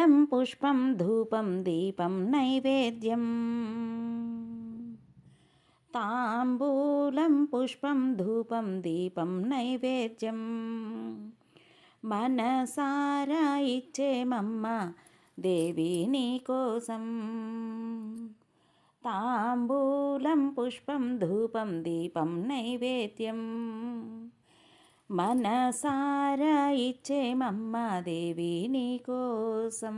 फलं पुष्पं धूपं दीपं नैवेद्यम्। ताम्बूलं पुष्पं धूपं दीपं नैवेद्यं मनसारा इच्छे मम देवीनिकोसं ताम्बूलं पुष्पं धूपं दीपं नैवेद्यम्। మనసారా ఇచ్చేమమ్మ దేవి నీ కోసం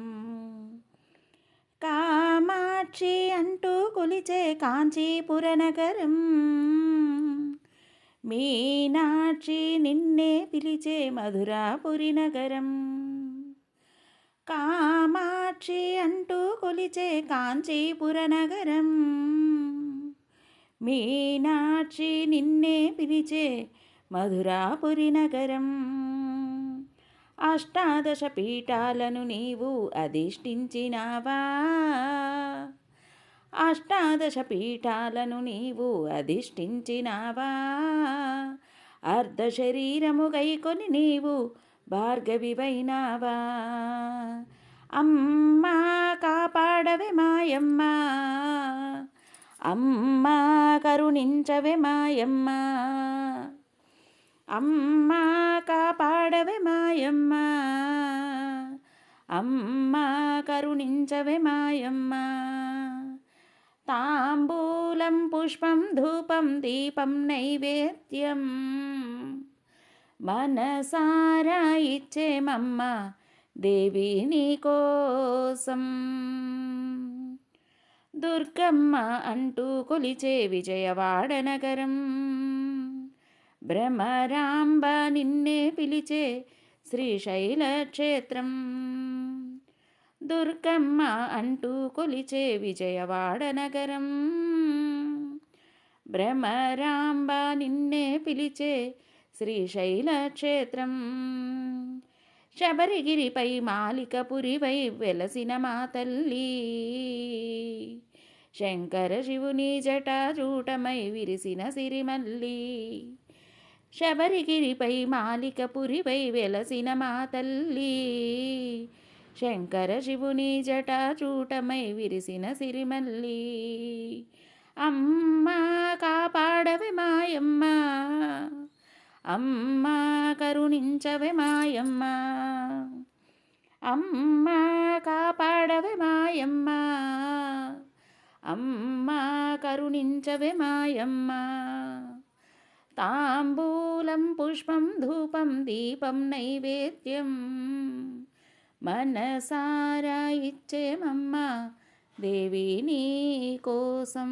కామాక్షి అంటూ కొలిచే కాంచీపుర నగరం మీనాక్షి నిన్నే పిలిచే మధురాపురి నగరం. కామాక్షి అంటూ కొలిచే కాంచీపుర నగరం. మీనాక్షి నిన్నే పిలిచే మధురాపురి నగరం. అష్టాదశ పీఠాలను నీవు అధిష్ఠించినావా? అష్టాదశ పీఠాలను నీవు అధిష్ఠించినావా? అర్ధ శరీరము గైకొని నీవు భార్గవివైనావా? అమ్మా కాపాడవే మాయమ్మ. అమ్మా కరుణించవే మాయమ్మ. అమ్మ కాపాడవే మాయమ్మ. అమ్మ కరుణించవే మాయమ్మ. తాంబూలం పుష్పం ధూపం దీపం నైవేద్యం. మనసారా ఇచ్చేమమ్మ దేవి నీ కోసం. దుర్గమ్మ అంటూ కొలిచే విజయవాడ నగరం. భ్రమరాంబ నిన్నే పిలిచే శ్రీశైల క్షేత్రం దుర్గమ్మ అంటూ కొలిచే విజయవాడ నగరం. భ్రమరాంబ నిన్నే పిలిచే శ్రీశైల క్షేత్రం శబరిగిరిపై మాలికపురివై వెలసిన మా తల్లి. శంకర శివుని జటాజూటమై విరిసిన సిరిమల్లి. శబరిగిరిపై మాలికపురిపై వెలసిన మా తల్లి. శంకర శివుని జటాచూటమై విరిసిన సిరిమల్లి. అమ్మ కాపాడవే మాయమ్మ. అమ్మ కరుణించవే మాయమ్మ. అమ్మ కాపాడవే మాయమ్మ. అమ్మ కరుణించవే మాయమ్మ. తాంబూలం పుష్పం ధూపం దీపం నైవేద్యం. మనసారా ఇచ్చేమమ్మ దేవి నీ కోసం.